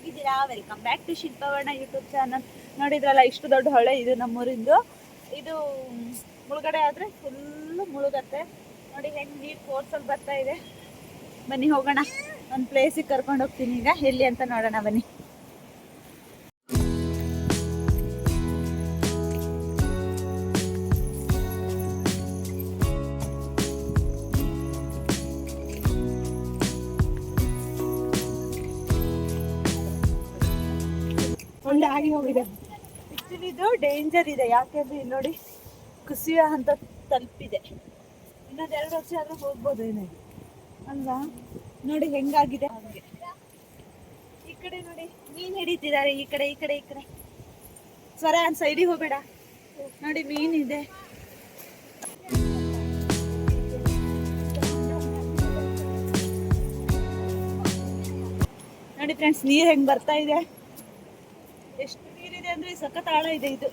ಹೇಗಿದ್ದೀರಾ? Welcome back to Shilpavarna YouTube channel ನೋಡಿದ್ರಲ್ಲ, ಇಷ್ಟು ದೊಡ್ಡ ಹೊಳೆ ಇದು ನಮ್ಮೂರಿಂದು. ಇದು ಮುಳುಗಡೆ ಆದರೆ ಫುಲ್ಲು ಮುಳುಗತ್ತೆ. ನೋಡಿ, ಹೆಂಗೆ ನೀರು ಕೋರ್ಸಲ್ಲಿ ಬರ್ತಾ ಇದೆ. ಬನ್ನಿ ಹೋಗೋಣ. ಒಂದು ಪ್ಲೇಸಿಗೆ ಕರ್ಕೊಂಡು ಹೋಗ್ತೀನಿ ಈಗ. ಎಲ್ಲಿ ಅಂತ ನೋಡೋಣ ಬನ್ನಿ. ಒಳ್ಳೆ ಆಗಿ ಹೋಗಿದೆ. ಆ್ಯಕ್ಚುಲಿ ಇದು. ಡೇಂಜರ್ ಇದೆ ಯಾಕೆಂದ್ರೆ ಇಲ್ಲಿ ನೋಡಿ ಕುಸಿಯ ಹಂತ ತಲುಪಿದೆ. ಇನ್ನೊಂದು ಎರಡು ವರ್ಷ ಆದ್ರೂ ಹೋಗ್ಬೋದು ಏನೇ. ಅಲ್ವಾ? ನೋಡಿ ಹೆಂಗಾಗಿದೆ. ಹಾಗೆ. ಈ ಕಡೆ ನೋಡಿ ಮೀನ್ ಹಿಡಿತಿದ್ದಾರೆ. ಈ ಕಡೆ ಈ ಕಡೆ ಈ ಕಡೆ. ಸ್ವರ ಅನ್ ಸೈಡಿಗೆ ಹೋಗ್ಬೇಡ. ನೋಡಿ ಮೀನ್ ಇದೆ. ನೋಡಿ ಫ್ರೆಂಡ್ಸ್ ನೀರು ಹೆಂಗೆ ಬರ್ತಾ ಇದೆ? ಸಖತ್ ಆಳ ಇದೆ ಇದು.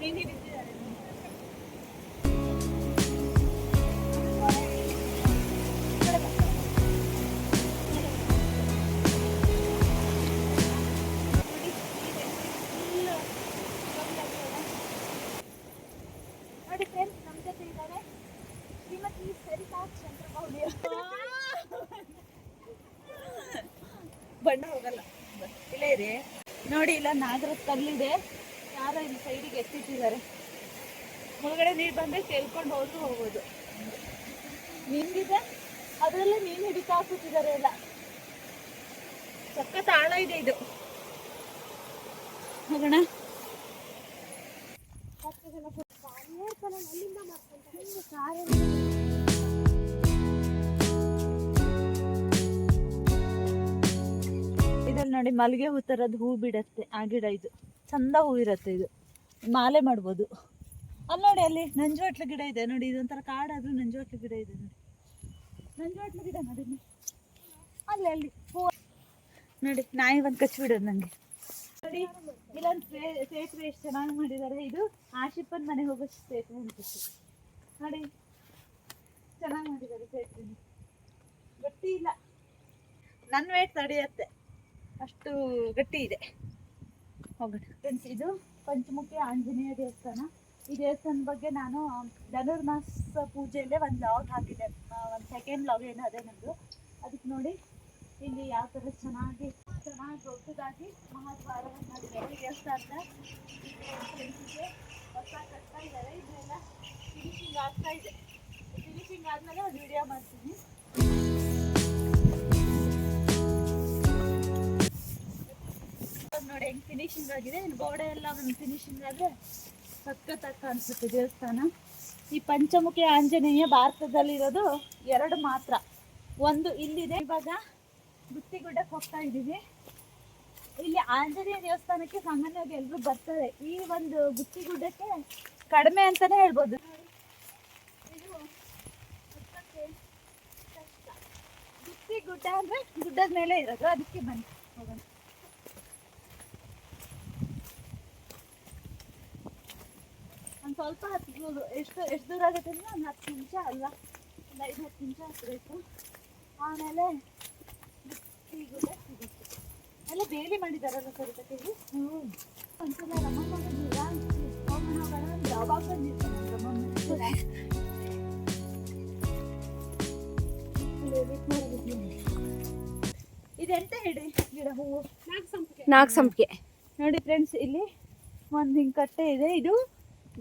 ಮೀನು ಹಿಡಿತಾ ಇರಿ ನೋಡಿ, ಇಲ್ಲ ನಾಗರದ ಕಲ್ಲಿದೆ. ಯಾರೋ ಇಲ್ಲಿ ಸೈಡಿಗೆ ಎತ್ತಿಟ್ಟಿದ್ದಾರೆ. ಒಳಗಡೆ ನೀರು ಬಂದ್ರೆ ಕೇಳ್ಕೊಂಡು ಹೋದ್ರು ಹೋಗೋದು ನಿಂಗಿದೆ. ಅದರಲ್ಲೇ ಮೀನು ಹಿಡಿತಾ ಕೂತಿದ್ದಾರೆ ಎಲ್ಲ. ಸಖತ್ ಆಳ ಇದೆ ಇದು. ಹೋಗೋಣ. ಇದ್ರಲ್ಲಿ ನೋಡಿ ಮಲ್ಲಿಗೆ ಹೂ ಥರದ್ದು ಹೂ ಬಿಡತ್ತೆ, ಆ ಗಿಡ ಇದು. ಚಂದ ಹೂ ಇರುತ್ತೆ ಇದು. ಮಾಲೆ ಮಾಡ್ಬೋದು. ಅಲ್ಲಿ ನೋಡಿ ಅಲ್ಲಿ ನಂಜುವಟ್ಲ ಗಿಡ ಇದೆ ನೋಡಿ, ಇದೊಂಥರ ಕಾಡಾದ್ರೂ ನಂಜುವಟ್ಲ ಗಿಡ ಇದೆ ನೋಡಿ. ನಂಜುವಟ್ಲ ಗಿಡ ನೋಡಿ. ಅಲ್ಲಿ ಅಲ್ಲಿ. ಹೂ. ನೋಡಿ, ನಾಯಿ ಬಂದು ಕಚ್ಚಿಬಿಡೋದು ನನಗೆ ನೋಡಿ, ಇಲ್ಲೊಂದು ಸೇತುವೆ ಎಷ್ಟು ಚೆನ್ನಾಗಿ ಮಾಡಿದ್ದಾರೆ ಇದು ಆಶಿಪ್ಪನ್ ಮನೆ ಹೋಗೋ ಸೇತುವೆ ಅನ್ಸುತ್ತೆ ನೋಡಿ, ಚೆನ್ನಾಗಿ ಮಾಡಿದ್ದಾರೆ ಸೇತುವೆ ಗಟ್ಟಿ ಇಲ್ಲ ನನ್ನ ವೇಟ್ ತಡೆಯತ್ತೆ. ಅಷ್ಟು ಗಟ್ಟಿ ಇದೆ. ಫ್ರೆಂಡ್ಸ್ ಇದು ಪಂಚಮುಖಿ ಆಂಜನೇಯ ದೇವಸ್ಥಾನ. ಈ ದೇವಸ್ಥಾನದ ಬಗ್ಗೆ ನಾನು ಧನುರ್ಮಾಸ ಪೂಜೆಯಲ್ಲೇ ಒಂದು ಲಾಗ್ ಹಾಕಿದೆ ಒಂದು ಸೆಕೆಂಡ್ ಲಾಗ್ ಏನು ಅದೇ ನಂದು. ಅದಕ್ಕೆ ನೋಡಿ, ಇಲ್ಲಿ ಯಾವ ಥರ ಚೆನ್ನಾಗಿ ಚೆನ್ನಾಗಿ ದೊಡ್ಡದಾಗಿ ಮಹಾದ್ವಾರವನ್ನು ದೇವಸ್ಥಾನದ ಫ್ರೆಂಡ್ಸಿಗೆ ಹೊಸ ಕಟ್ತಾ ಇದ್ದಾರೆ ಇದೆಲ್ಲ ಫಿನಿಶಿಂಗ್ ಆಗ್ತಾ ಇದೆ. ಫಿನಿಶಿಂಗ್ ಆದಮೇಲೆ ಒಂದು ವಿಡಿಯೋ ಮಾಡ್ತೀನಿ. ಹೆಂಗ್ ಫಿನಿಶಿಂಗ್ ಆಗಿದೆ. ಇನ್ನು ಗೋಡೆ ಎಲ್ಲ ಒಂದು ಫಿನಿಶಿಂಗ್ ಆದ್ರೆ ಸಖತ್ತಾಗಿ ಕಾಣಿಸುತ್ತೆ ದೇವಸ್ಥಾನ. ಈ ಪಂಚಮುಖಿ ಆಂಜನೇಯ ಭಾರತದಲ್ಲಿರೋದು ಎರಡು ಮಾತ್ರ. ಒಂದು ಇಲ್ಲಿದೆ. ಇವಾಗ ಬುತ್ತಿಗುಡ್ಡಕ್ಕೆ ಹೋಗ್ತಾ ಇದ್ದೀವಿ. ಇಲ್ಲಿ ಆಂಜನೇಯ ದೇವಸ್ಥಾನಕ್ಕೆ ಸಾಮಾನ್ಯವಾಗಿ ಎಲ್ಲರೂ ಬರ್ತಾರೆ. ಈ ಒಂದು ಬುತ್ತಿಗುಡ್ಡಕ್ಕೆ ಕಡಿಮೆ ಅಂತಾನೆ ಹೇಳ್ಬೋದು. ಗುತ್ತಿಗುಡ್ಡ ಅಂದ್ರೆ ಗುಡ್ಡದ ಮೇಲೆ ಇರೋದು. ಅದಕ್ಕೆ ಬನ್ನಿ. ಹೋಗೋಣ. ಒಂದು ಸ್ವಲ್ಪ ಹತ್ಬೋದು ಎಷ್ಟು ಎಷ್ಟು ದೂರ ಆಗುತ್ತೆ ಅಂದ್ರೆ ಒಂದು ಹತ್ತು ನಿಮಿಷ ಅಲ್ಲ ಒಂದು ಐದು ಹತ್ತು ನಿಮಿಷ ಹತ್ತಬೇಕು ಆಮೇಲೆ ಸಿಗುತ್ತೆ ಸಿಗುತ್ತೆ. ಎಲ್ಲ ಬೇಲಿ ಮಾಡಿದಾರಲ್ಲ ಸರಿಕತೆಗೆ ಹ್ಞೂ ಒಂದ್ಸಲ ರಮಮ್ಮ ಬಂದಿಲ್ಲ ಹೋಗೋಣ ಯಾವಾಗ ಬಂದಿರ್ತಾನೆ ರಮಮ್ಮ. ಇದೆಂತ ಹೇಳಿ? ಗಿಡ ಹೂವು? ನಾಗಸಂಪಿಗೆ. ನೋಡಿ ಫ್ರೆಂಡ್ಸ್ ಇಲ್ಲಿ ಒಂದು ಹಿಂಗೆ ಕಟ್ಟೆ ಇದೆ. ಇದು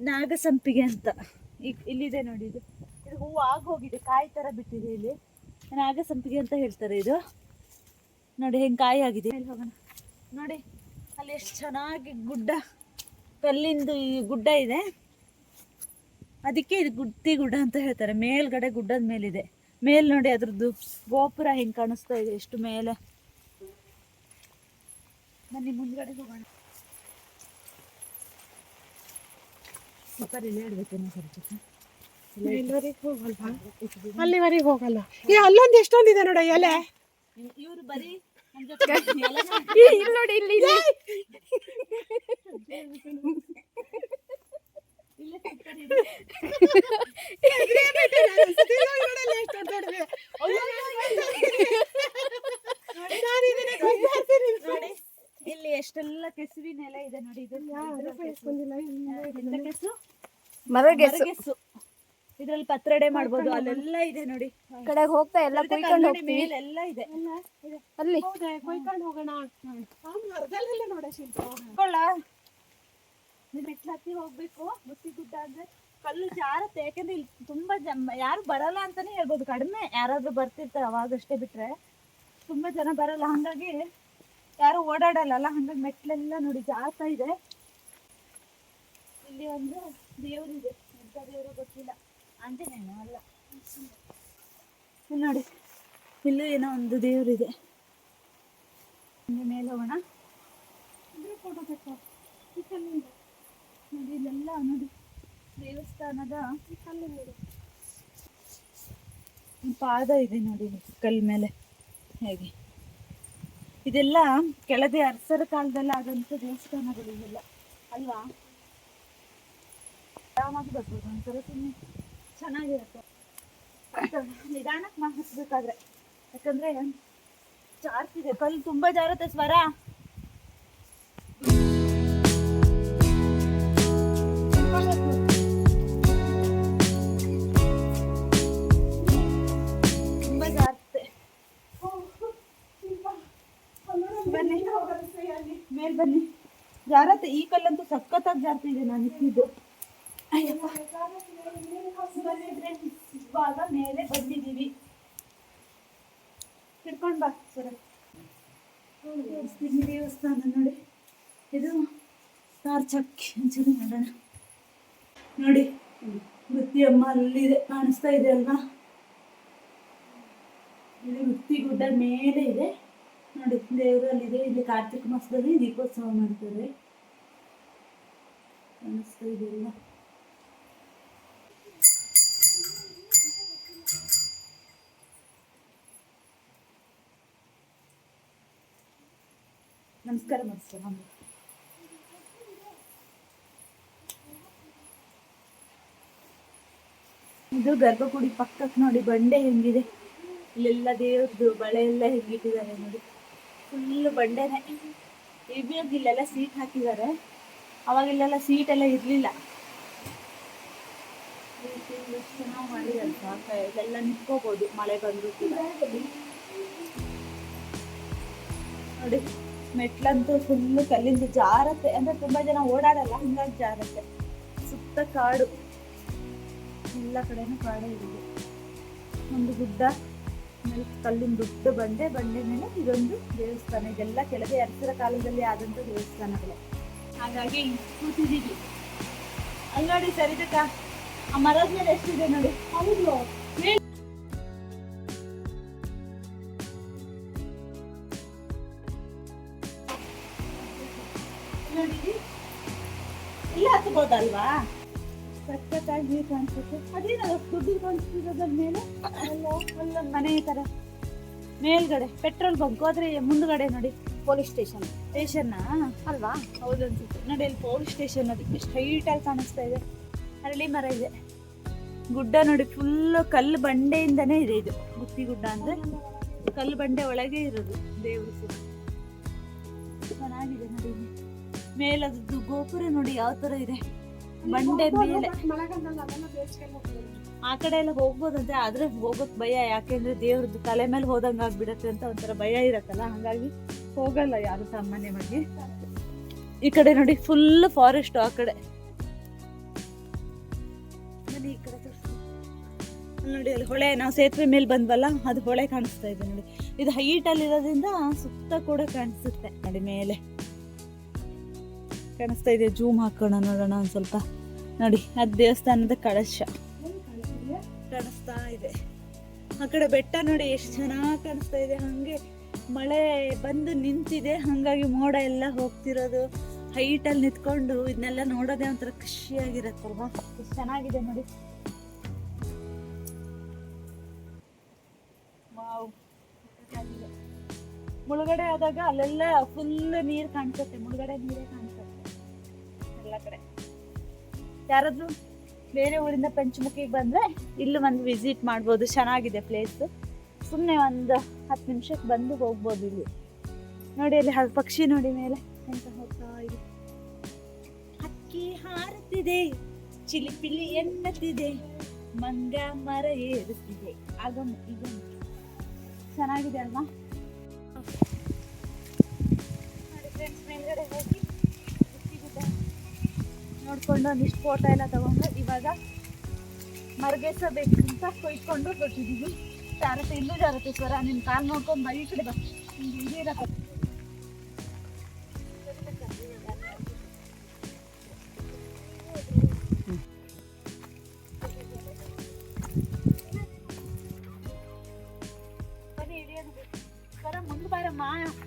ನಾಗಸಂಪಿಗೆ ಅಂತ. ಈಗ ಇಲ್ಲಿದೆ ನೋಡಿ ಇದು. ಇದು ಹೂವು ಆಗೋಗಿದೆ, ಕಾಯಿ ಥರ ಬಿಟ್ಟಿದೆ ಇಲ್ಲಿ. ನಾಗಸಂಪಿಗೆ ಅಂತ ಹೇಳ್ತಾರೆ ಇದು. ನೋಡಿ ಹೆಂಗೆ ಕಾಯಿ ಆಗಿದೆ. ಹೋಗೋಣ. ನೋಡಿ, ಅಲ್ಲಿ ಎಷ್ಟು ಚೆನ್ನಾಗಿ ಗುಡ್ಡ, ಕಲ್ಲಿಂದು ಈ ಗುಡ್ಡ ಇದೆ. ಅದಕ್ಕೆ ಇದು ಗುಡ್ತಿ ಗುಡ್ಡ ಅಂತ ಹೇಳ್ತಾರೆ. ಮೇಲ್ಗಡೆ ಗುಡ್ಡದ ಮೇಲಿದೆ. ಮೇಲ್ ನೋಡಿ ಅದ್ರದ್ದು ಗೋಪುರ ಹೆಂಗೆ ಕಾಣಿಸ್ತಾ ಇದೆ, ಎಷ್ಟು ಮೇಲೆ. ಬನ್ನಿ, ಮುಂದ್ಗಡೆ ಹೋಗೋಣ. ಅಲ್ಲಿವರೆಗೆ ಹೋಗಲ್ಲ. ಈ ಅಲ್ಲೊಂದು ಎಷ್ಟೊಂದಿದೆ ನೋಡ ಎಲೆ. ಇವರು ಬರೀ ನೋಡಿ ಇಲ್ಲಿ ಇಲ್ಲಿ ಇಲ್ಲೇ ಎಷ್ಟೆಲ್ಲ ಕೆಸುವಿನ ನೆಲ ಇದೆ ನೋಡಿ ಇದು ಕೆಸು ಮರಗೆಸು ಮರಗೆಸು ಇದ್ರಲ್ಲಿ ಪತ್ರಡೆ ಮಾಡ್ಬೋದು ಅಲ್ಲೆಲ್ಲ ಇದೆ ನೋಡಿ. ಕಡೆ ಹೋಗ್ತಾ ಎಲ್ಲ ಕುಯ್ಕೊಂಡು ಹೋಗ್ತೀವಿ. ಮೇಲೆಲ್ಲ ಇದೆ. ಅಲ್ಲಿ ಕೊಯ್ಕೊಂಡು ಹೋಗೋಣ ಆ ಮರದಲ್ಲೆಲ್ಲ ನೋಡ ಶಿಲ್ಪ. ಕೊಳ್ಳ. ಮೆಟ್ಲು ಹತ್ತಿ ಹೋಗ್ಬೇಕು ಬುತ್ತಿ ಗುಡ್ಡ ಅಂದ್ರೆ ಕಲ್ಲು ಜಾರತ್ತೆ ಯಾಕಂದ್ರೆ ಇಲ್ಲಿ ತುಂಬಾ ಜನ ಯಾರು ಬರಲ್ಲ ಅಂತಾನೆ ಹೇಳ್ಬೋದು. ಕಡಿಮೆ ಯಾರಾದ್ರೂ ಬರ್ತಿರ್ತಾರೆ ಅವಾಗಷ್ಟೇ ಬಿಟ್ರೆ. ತುಂಬಾ ಜನ ಬರಲ್ಲ. ಹಂಗಾಗಿ ಯಾರು ಓಡಾಡಲ್ಲ ಹಂಗ ಮೆಟ್ಲೆಲ್ಲ ನೋಡಿ, ಜಾಸ್ತ ಇದೆ. ಇಲ್ಲಿ ಒಂದು ದೇವರಿದೆ. ಎಂತ ದೇವರು ಗೊತ್ತಿಲ್ಲ. ಆಂಜನೇಯನೋ ಅಲ್ಲ? ನೋಡಿ, ಇಲ್ಲೂ ಏನೋ ಒಂದು ದೇವರಿದೆ. ಮೇಲೆ ಹೋಗೋಣ. ಫೋಟೋ ತೆಕ್ಕೋ. ನೋಡಿ, ಇಲ್ಲೆಲ್ಲ ನೋಡಿ, ದೇವಸ್ಥಾನದ ಪಾದ ಇದೆ ನೋಡಿ ಕಲ್ ಮೇಲೆ. ಹೇಗೆ? ಇದೆಲ್ಲ ಕೆಳದೆ ಅರಸರ ಕಾಲದಲ್ಲಿ ಆದಂತ ದೇವಸ್ಥಾನಗಳು ಇವೆಲ್ಲ. ಅಲ್ವಾ? ಆರಾಮಾಗಿ ಬರ್ಬೋದು ಒಂಥರ ಸುಮ್ಮನೆ ಚೆನ್ನಾಗಿರುತ್ತೆ. ನಿಧಾನಕ್ಕೆ ಮಾ ಹತ್ಬೇಕಾದ್ರೆ ಯಾಕಂದ್ರೆ ಜಾರ್ತಿದೆ ಕಲ್ಲು ತುಂಬಾ ಜಾರುತ್ತೆ ಸ್ವರ. ಮೇಲ್ ಬನ್ನಿ. ಜಾರತ್ತೆ ಈ ಕಲ್ಲಂತೂ ಸಖತ್ತಾಗಿ ಜಾರ್ತಿದೆ ನಾನು ಇಟ್ಟಿದ್ದು. ಅಯ್ಯಪ್ಪ. ಇವಾಗ ಮೇಲೆ ಬಂದಿದ್ದೀವಿ. ಹಿಡ್ಕೊಂಡ್ ಬಾ ಸರ ದೇವಸ್ಥಾನ ನೋಡಿ. ಇದು ಸ್ಟಾರ್ ಚಕ್. ಒಂಚೂರು ನೋಡೋಣ. ನೋಡಿ, ವೃತ್ತಿ ಅಮ್ಮ ಅಲ್ಲಿದೆ, ಕಾಣಿಸ್ತಾ ಇದೆ ಅಲ್ವಾ? ಇಲ್ಲಿ ವೃತ್ತಿ ಗುಡ್ಡ ಮೇಲೆ ಇದೆ. ದೇವರು ಅಲ್ಲಿದೆ. ಇಲ್ಲಿ ಕಾರ್ತಿಕ ಮಾಸದಲ್ಲಿ ದೀಪೋತ್ಸವ ಮಾಡ್ತಾರೆ. ಕಾಣಿಸ್ತಾ ಇದೆಲ್ಲ ನಮಸ್ಕಾರ ನಮಸ್ಕಾರ ಇದು ಗರ್ಭಗುಡಿ ಪಕ್ಕಕ್ಕೆ ನೋಡಿ ಬಂಡೆ ಹೆಂಗಿದೆ. ಇಲ್ಲೆಲ್ಲ ದೇವ್ರದ್ದು ಬಳೆ ಎಲ್ಲ ಹೆಂಗಿಟ್ಟಿದ್ದಾರೆ ನೋಡಿ. ಫುಲ್ ಬಂಡೆನೆ. ಇವಾಗ ಇಲ್ಲೆಲ್ಲ ಸೀಟ್ ಹಾಕಿದ್ದಾರೆ. ಅವಾಗ ಇಲ್ಲೆಲ್ಲ ಸೀಟ್ ಎಲ್ಲ ಇರಲಿಲ್ಲ. ಚೆನ್ನಾಗಿ ಮಾಡಿದ್ದಾರೆ ಸಾಕ ಇಲ್ಲೆಲ್ಲ ನಿಂತ್ಕೋಬೋದು, ಮಳೆ ಬಂದರೂ ಕೂಡ. ನೋಡಿ, ಮೆಟ್ಲಂತೂ ಫುಲ್ಲು ಕಲ್ಲಿಂದ ಜಾರತ್ತೆ. ಅಂದ್ರೆ ತುಂಬಾ ಜನ ಓಡಾಡಲ್ಲ, ಹಂಗಾಗಿ ಜಾರತ್ತೆ. ಸುತ್ತ ಕಾಡು. ಎಲ್ಲ ಕಡೆನೂ ಕಾಡು ಇರೋದು ಒಂದು ಗುಡ್ಡ. ಮೇಲೆ ಕಲ್ಲಿನ ದೊಡ್ಡ ಬಂಡೆ ಬಂಡೆ ಮೇಲೆ ಇದೊಂದು ದೇವಸ್ಥಾನ. ಇದೆಲ್ಲ ಕೆಳಗೆ ಅರ್ಚರ ಕಾಲದಲ್ಲಿ ಆದಂತ ದೇವಸ್ಥಾನಗಳು. ಹಾಗಾಗಿ ಕೂತಿದ್ದೀವಿ. ಅಲ್ಲಿ ನೋಡಿ ಸರಿದಕ್ಕ ಆ ಮರದ ಮೇಲೆ ಎಷ್ಟಿದೆ ನೋಡಿ. ಹೌದು. ಸಖತ್ತಾಗಿ ನೀರು ಕಾಣಿಸುತ್ತೆ ಅದೇನಲ್ಲ ದುಡ್ಡು ಮೇಲೆ ಅಲ್ಲ ಮನೆ ಥರ ಮೇಲ್ಗಡೆ ಪೆಟ್ರೋಲ್ ಬಂಕ್ ಹೋದ್ರೆ ಮುಂದ್ಗಡೆ ನೋಡಿ ಪೊಲೀಸ್ ಸ್ಟೇಷನ್. ಸ್ಟೇಷನ್ ಅಲ್ವಾ? ಹೌದು ಅನ್ಸುತ್ತೆ. ನೋಡಿ ಅಲ್ಲಿ ಪೊಲೀಸ್ ಸ್ಟೇಷನ್ ನೋಡಿ ಎಷ್ಟು ಹೈಟಾಗಿ ಕಾಣಿಸ್ತಾ ಇದೆ. ಅರಳಿ ಮರ ಇದೆ. ಗುಡ್ಡ ನೋಡಿ ಫುಲ್ ಕಲ್ಲು ಬಂಡೆಯಿಂದನೇ ಇದೆ ಇದು. ಗುತ್ತಿ ಗುಡ್ಡ ಅಂದ್ರೆ ಕಲ್ಲು ಬಂಡೆ ಒಳಗೆ ಇರೋದು ದೇವರು ಚೆನ್ನಾಗಿದೆ ನೋಡಿ. ಮೇಲದ್ದು ಗೋಪುರ ನೋಡಿ ಯಾವ ತರ ಇದೆ. ಬಂಡೆ ಮೇಲೆ. ಆ ಕಡೆ ಎಲ್ಲ ಹೋಗ್ಬೋದಂತೆ ಆದ್ರೆ ಹೋಗೋಕ್ ಭಯ ಯಾಕೆಂದ್ರೆ ದೇವ್ರದ್ದು ತಲೆ ಮೇಲೆ ಹೋದಂಗ ಆಗ್ಬಿಡತ್ತೆ ಅಂತ ಒಂಥರ ಭಯ ಇರತ್ತಲ್ಲ ಹಂಗಾಗಿ ಹೋಗಲ್ಲ ಯಾರು ಸಾಮಾನ್ಯವಾಗಿ. ಈ ಕಡೆ ನೋಡಿ ಫುಲ್ ಫಾರೆಸ್ಟ್ ಆ ಕಡೆ. ಈ ಕಡೆ ನೋಡಿ ಅಲ್ಲಿ ಹೊಳೆ ನಾವು ಸೇತುವೆ ಮೇಲೆ ಬಂದ್ವಲ್ಲ ಅದು ಹೊಳೆ ಕಾಣಿಸ್ತಾ ಇದೆ ನೋಡಿ. ಇದು ಹೈಟ್ ಅಲ್ಲಿ ಇರೋದ್ರಿಂದ ಸುತ್ತ ಕೂಡ ಕಾಣಿಸುತ್ತೆ ನೋಡಿ ಮೇಲೆ. ಕಾಣಿಸ್ತಾ ಇದೆಯಾ ಜೂಮ್ ಹಾಕೋಣ, ನೋಡೋಣ ಒಂದು ಸ್ವಲ್ಪ. ನೋಡಿ, ಅದು ದೇವಸ್ಥಾನದ ಕಳಶ. ಕಾಣಿಸ್ತಾ ಇದೆ. ಆ ಕಡೆ ಬೆಟ್ಟ ನೋಡಿ, ಎಷ್ಟು ಚೆನ್ನಾಗಿ ಕಾಣಿಸ್ತಾ ಇದೆ. ಹಂಗೆ ಮಳೆ ಬಂದು ನಿಂತಿದೆ. ಹಂಗಾಗಿ ಮೋಡ ಎಲ್ಲ ಹೋಗ್ತಿರೋದು. ಹೈಟ್ ಅಲ್ಲಿ ನಿಂತ್ಕೊಂಡು ಇದನ್ನೆಲ್ಲ ನೋಡೋದೆ ಒಂಥರ ಖುಷಿಯಾಗಿರತ್ತಲ್ವಾ? ಎಷ್ಟು ಚೆನ್ನಾಗಿದೆ ನೋಡಿ. ಮುಳುಗಡೆ ಆದಾಗ ಅಲ್ಲೆಲ್ಲ ಫುಲ್ ನೀರು ಕಾಣಿಸುತ್ತೆ. ಮುಳುಗಡೆ ನೀರೇ ಕಾಣಿಸುತ್ತೆ. ಕಡೆ. ಯಾರಾದ್ರೂ ಬೇರೆ ಊರಿಂದ ಪಂಚಮುಖಿಗೆ ಬಂದ್ರೆ ಇಲ್ಲಿ ಒಂದು ವಿಸಿಟ್ ಮಾಡ್ಬೋದು. ಚೆನ್ನಾಗಿದೆ ಪ್ಲೇಸ್ ಸುಮ್ಮನೆ ಒಂದು ಹತ್ತು ನಿಮಿಷಕ್ಕೆ ಬಂದು ಹೋಗ್ಬೋದು ಇಲ್ಲಿ. ನೋಡಿ ಅಲ್ಲಿ ಪಕ್ಷಿ ನೋಡಿ ಮೇಲೆ. ಎಂತ ಹೋಗ್ತಾ ಇದೆ. ಹಕ್ಕಿ ಹಾರುತ್ತಿದೆ. ಚಿಲಿಪಿಲಿ ಎನ್ನುತ್ತಿದೆ ಮಂಗ ಮರ ಏರುತ್ತಿದೆ. ಆಗಮ್ ಇದು ಚೆನ್ನಾಗಿದೆ ಅಲ್ವಾ? ಫ್ರೆಂಡ್ಸ್ ಮೇಲ್ಗಡೆ ಹೋಗಿ ನೋಡ್ಕೊಂಡು ಒಂದಿಷ್ಟು ಫೋಟೋ ಎಲ್ಲ ತಗೊಂಡು ಇವಾಗ ಮರಗೆಸಬೇಕಂತ ಕೊಯ್ಕೊಂಡು ಕೊಟ್ಟಿದ್ದೀವಿ ಜಾರತೆ, ಇಲ್ಲೂ ಜಾರತೆ ಸ್ವರ ನಿನ್ನ ಕಾಲು ನೋಡ್ಕೊಂಡು ಬೈ, ಈ ಕಡೆ ಬಾ. ಬರ ಮುಂದೆ ಬರಮ್ಮ.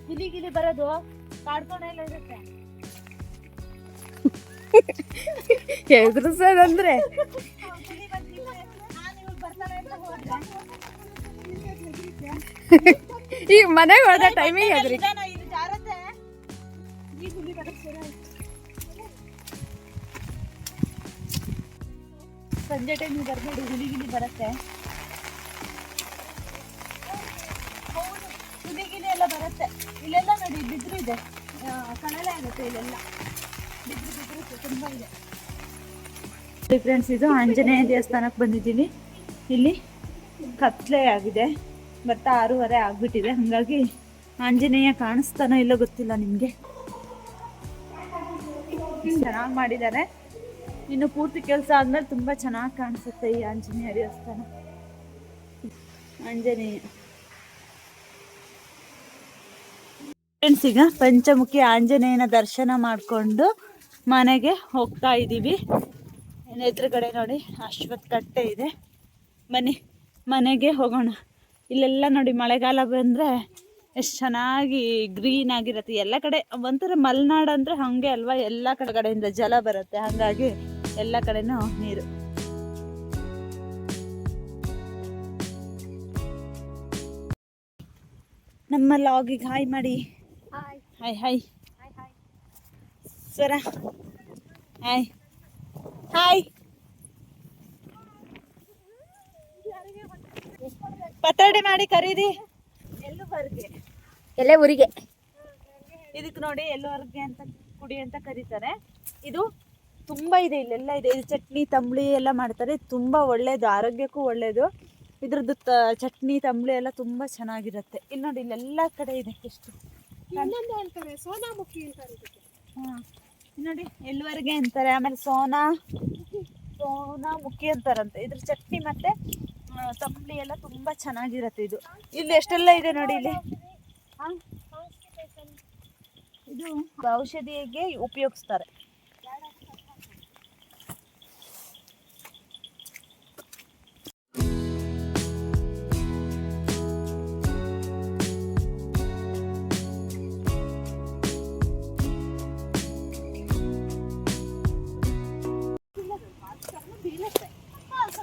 ಹುಲಿ ಗಿಲಿ ಬರೋದು. ಕಾಡ್ಕೊಂಡೆಲ್ಲ ಇರುತ್ತೆ. ಎದುರಿಸೋದಂದ್ರೆ ಸರ್ ಬಂದಿದೆ. ನಾನ್ ಬರ್ತಾರೆ ಅಂತ ಹೋದ್ರೆ ಈಗ ಮನೆಗೆ ಹೋದ ಟೈಮಿಗೆ ಅದ್ರಿ ಸಂಜೆ ಟೈಮ್ ಬರ್ಬೇಡಿ ಹುಲಿ ಗಿಲಿ ಬರುತ್ತೆ. ಹುಲಿ ಗಿಲಿ ಎಲ್ಲ ಬರುತ್ತೆ. ಇಲ್ಲೆಲ್ಲ ನೋಡಿ ಬಿದ್ರು ಇದೆ. ಕಣಲೆ ಆಗುತ್ತೆ ಇಲ್ಲೆಲ್ಲ. ಫ್ರೆಂಡ್ಸ್ ಇದು ಆಂಜನೇಯ ದೇವಸ್ಥಾನಕ್ಕೆ ಬಂದಿದ್ದೀನಿ. ಇಲ್ಲಿ ಕತ್ಲೆ ಆಗಿದೆ. ಬರ್ತಾ ಆರೂವರೆ ಆಗ್ಬಿಟ್ಟಿದೆ. ಹಾಗಾಗಿ ಆಂಜನೇಯ ಕಾಣಿಸ್ತಾನೋ ಇಲ್ಲೋ ಗೊತ್ತಿಲ್ಲ ನಿಮಗೆ. ಚೆನ್ನಾಗಿ ಮಾಡಿದ್ದಾರೆ. ಇನ್ನು ಪೂರ್ತಿ ಕೆಲಸ ಆದಮೇಲೆ ತುಂಬ ಚೆನ್ನಾಗಿ ಕಾಣಿಸುತ್ತೆ ಈ ಆಂಜನೇಯ ದೇವಸ್ಥಾನ. ಆಂಜನೇಯ. ಫ್ರೆಂಡ್ಸ್ ಈಗ ಪಂಚಮುಖಿ ಆಂಜನೇಯನ ದರ್ಶನ ಮಾಡಿಕೊಂಡು ಮನೆಗೆ ಹೋಗ್ತಾ ಇದ್ದೀವಿ. ಎದುರುಗಡೆ ನೋಡಿ ಅಶ್ವತ್ ಕಟ್ಟೆ ಇದೆ. ಬನ್ನಿ ಮನೆಗೆ ಹೋಗೋಣ. ಇಲ್ಲೆಲ್ಲ ನೋಡಿ ಮಳೆಗಾಲ ಬಂದರೆ ಎಷ್ಟು ಚೆನ್ನಾಗಿ ಗ್ರೀನ್ ಆಗಿರುತ್ತೆ. ಎಲ್ಲ ಕಡೆ ಒಂಥರ ಮಲೆನಾಡು ಅಂದರೆ ಹಾಗೆ ಅಲ್ವಾ? ಎಲ್ಲ ಕಡೆ ಕಡೆಯಿಂದ ಜಲ ಬರುತ್ತೆ. ಹಾಗಾಗಿ ಎಲ್ಲ ಕಡೆನೂ ನೀರು. ನಮ್ಮ ಲಾಗಿಗೆ ಹಾಯ್ ಮಾಡಿ. Hi hi Swara hi. Hi. Patrode ಮಾಡಿ ಕರೀರಿ ಎಲ್ಲುವರೆಗೆ ಎಲ್ಲೇ ಊರಿಗೆ. ಇದಕ್ಕೆ ನೋಡಿ ಎಲ್ಲುವರೆಗೆ ಅಂತ ಕುಡಿ ಅಂತ ಕರೀತಾರೆ. ಇದು ತುಂಬ ಇದೆ ಇಲ್ಲೆಲ್ಲ ಇದೆ. ಇದು ಚಟ್ನಿ ತಂಬಳಿ ಎಲ್ಲ ಮಾಡ್ತಾರೆ. ತುಂಬ ಒಳ್ಳೇದು ಆರೋಗ್ಯಕ್ಕೂ ಒಳ್ಳೇದು. ಇದ್ರದ್ದು ತ ಚಟ್ನಿ ತಂಬಳಿ ಎಲ್ಲ ತುಂಬ ಚೆನ್ನಾಗಿರುತ್ತೆ. ಇಲ್ಲಿ ನೋಡಿ ಇಲ್ಲೆಲ್ಲ ಕಡೆ ಇದೆ. ಎಷ್ಟು. ಸೋನಾಮುಖಿ ಅಂತ. ಹಾಂ. ನೋಡಿ ಎಲ್ಲಿವರೆಗೆ ಅಂತಾರೆ ಆಮೇಲೆ ಸೋನಾ ಸೋನಾ ಮುಖಿ ಅಂತಾರಂತೆ. ಇದ್ರ ಚಟ್ನಿ ಮತ್ತೆ ತಂಬಳಿ ಎಲ್ಲ ತುಂಬಾ ಚೆನ್ನಾಗಿರುತ್ತೆ ಇದು. ಇಲ್ಲಿ ಎಷ್ಟೆಲ್ಲ ಇದೆ ನೋಡಿ ಇಲ್ಲಿ? ಇದು ಔಷಧಿಗೆ ಉಪಯೋಗಿಸ್ತಾರೆ.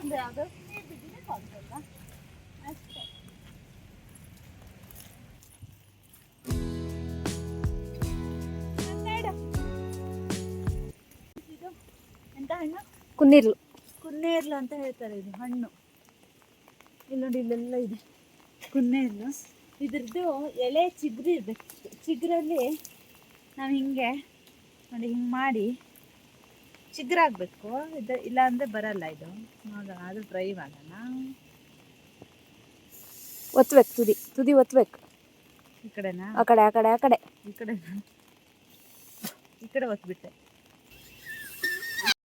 ಬಿದ್ದಿದೆ ಕಾಲ್ಸಲ್ಲ ಅಷ್ಟೇ ಎಂತ ಹಣ್ಣು? ಕುಂದಿರ್ಲು ಕುನ್ನೇರ್ಲು ಅಂತ ಹೇಳ್ತಾರೆ ಇದು ಹಣ್ಣು. ಇಲ್ಲಿ ನೋಡಿ ಇಲ್ಲೆಲ್ಲ ಇದೆ. ಕುನ್ನೇರ್ಲು. ಇದ್ರದ್ದು ಎಲೆ ಚಿಗ್ರಿ ಇರಬೇಕು. ಚಿಗ್ರಲ್ಲಿ ನಾವು ಹಿಂಗೆ ನೋಡಿ ಹಿಂಗೆ ಮಾಡಿ ಚಿಗುರಾಗಬೇಕು ಇದು ಇಲ್ಲ ಅಂದರೆ ಬರಲ್ಲ ಇದು. ನೋಡೋಣ ಅದು ಡ್ರೈ ಮಾಡೋಣ. ಒತ್ಬೇಕು ತುದಿ ತುದಿ ಒತ್ಬೇಕು. ಈ ಕಡೆನಾ? ಆ ಕಡೆ ಆ ಕಡೆ ಆ ಕಡೆ. ಈ ಕಡೆ ಈ ಕಡೆ ಒತ್ಬಿಟ್ಟೆ.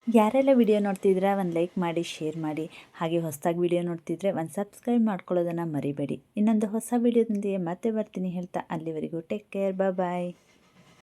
ಯಾರೆಲ್ಲ ವಿಡಿಯೋ ನೋಡ್ತಿದ್ರೆ ಒಂದು ಲೈಕ್ ಮಾಡಿ ಶೇರ್ ಮಾಡಿ. ಹಾಗೆ ಹೊಸದಾಗಿ ವಿಡಿಯೋ ನೋಡ್ತಿದ್ರೆ ಒಂದು ಸಬ್ಸ್ಕ್ರೈಬ್ ಮಾಡ್ಕೊಳ್ಳೋದನ್ನು ಮರಿಬೇಡಿ. ಇನ್ನೊಂದು ಹೊಸ ವಿಡಿಯೋದೊಂದಿಗೆ ಮತ್ತೆ ಬರ್ತೀನಿ ಹೇಳ್ತಾ ಅಲ್ಲಿವರೆಗೂ ಟೇಕ್ ಕೇರ್ ಬಾಯ್